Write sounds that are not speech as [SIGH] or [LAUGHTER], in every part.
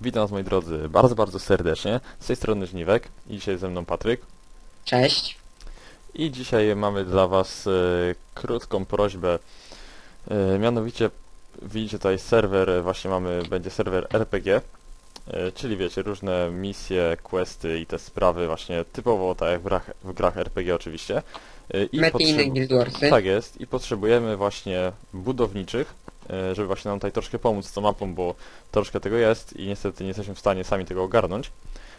Witam was moi drodzy bardzo, bardzo serdecznie. Z tej strony Żniwek i dzisiaj ze mną Patryk. Cześć. I dzisiaj mamy dla was e, krótką prośbę. E, mianowicie widzicie tutaj serwer, e, właśnie mamy, będzie serwer RPG. E, czyli wiecie, różne misje, questy i te sprawy właśnie typowo tak jak w grach, w grach RPG oczywiście. E, i Mety i inne potrzeb- Guild Warsy. Tak jest i potrzebujemy właśnie budowniczych, żeby właśnie nam tutaj troszkę pomóc z tą mapą, bo troszkę tego jest i niestety nie jesteśmy w stanie sami tego ogarnąć.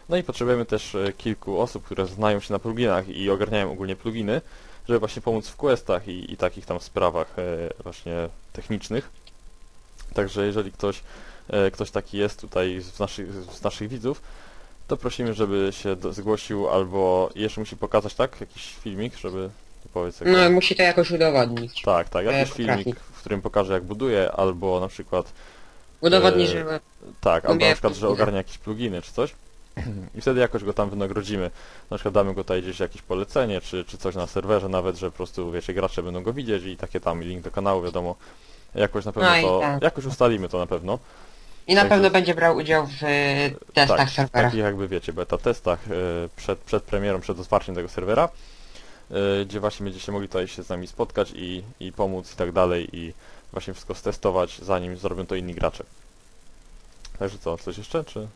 No i potrzebujemy też e, kilku osób, które znają się na pluginach i ogarniają ogólnie pluginy, żeby właśnie pomóc w questach i, i takich tam sprawach e, właśnie technicznych. Także jeżeli ktoś, e, ktoś taki jest tutaj z naszych, z naszych widzów, to prosimy, żeby się do, zgłosił albo jeszcze musi pokazać, tak? Jakiś filmik, żeby powiedz jak No, musi to jakoś udowodnić. tak, tak, E, jakiś filmik, którym pokaże jak buduje, albo na przykład Udowodni, e, że... tak, albo na przykład, że ogarnia jakieś pluginy czy coś. [CLEARS THROAT] I wtedy jakoś go tam wynagrodzimy. Na przykład damy go tutaj gdzieś jakieś polecenie, czy, czy coś na serwerze nawet, że po prostu, wiecie, gracze będą go widzieć i takie tam, i link do kanału, wiadomo. Jakoś na pewno No to, tak. jakoś ustalimy to na pewno. I na Także- pewno będzie brał udział w e, testach tak, serwera. takich jakby, wiecie, beta testach e, przed, przed premierą, przed otwarciem tego serwera, gdzie właśnie będziecie mogli tutaj się z nami spotkać i, i pomóc i tak dalej i właśnie wszystko stestować, zanim zrobią to inni gracze. Także co, coś jeszcze, czy...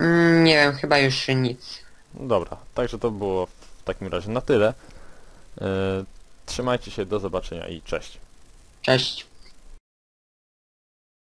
Mm, nie wiem, chyba już nic. No Dobra, także to było w takim razie na tyle. E, Trzymajcie się, do zobaczenia i cześć. Cześć.